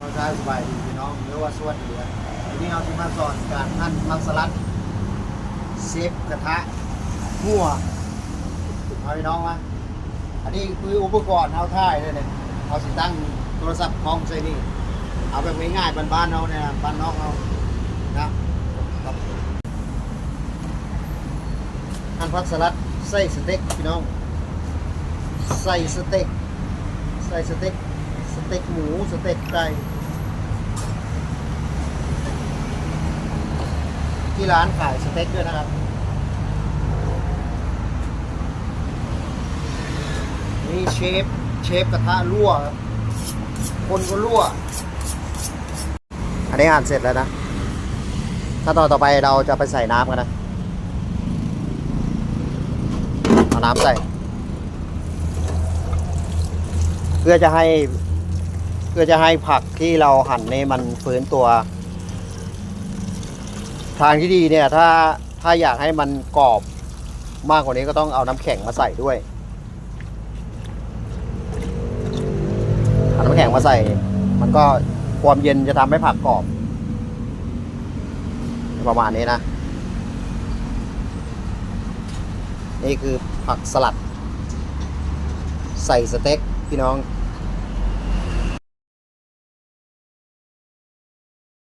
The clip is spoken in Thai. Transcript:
เราใช้สบายดีพี่น้องหรือว่าสวัสดีครับวันนี้เราจะมาสอนการหั่นผักสลัดเซฟกระทะหัวเอาพี่น้องมาอันนี้คืออุปกรณ์เอาท่ายเลยเนี่ยเอาสิตั้งโทรศัพท์คล้องใส่นี่เอาแบบง่ายๆบ้านๆเราเนี่ยบ้านนอกเรานะหั่นผักสลัดใส่สเต็กพี่น้องใส่สเต็กใส่สเต็ก สเต็กหมูสเต็กไก่ที่ร้านขายสเต็กด้วยนะครับ นี่เชฟ เชฟกระทะรั่วครับคนก็รั่ว อันนี้อ่านเสร็จแล้วนะขั้นตอนต่อไปเราจะไปใส่น้ำกันนะ เอาน้ำใส่ เพื่อจะให้ พื่อจะให้ผักที่เราหั่นนี่มันฟื้นตัว ทางที่ดีเนี่ยถ้าถ้าอยากให้มันกรอบมากกว่านี้ก็ต้องเอาน้ำแข็งมาใส่ด้วยเอาน้ำแข็งมาใส่ มันก็ความเย็นจะทำให้ผักกรอบ ประมาณนี้นะ นี่คือผักสลัด ใส่สเต็กพี่น้อง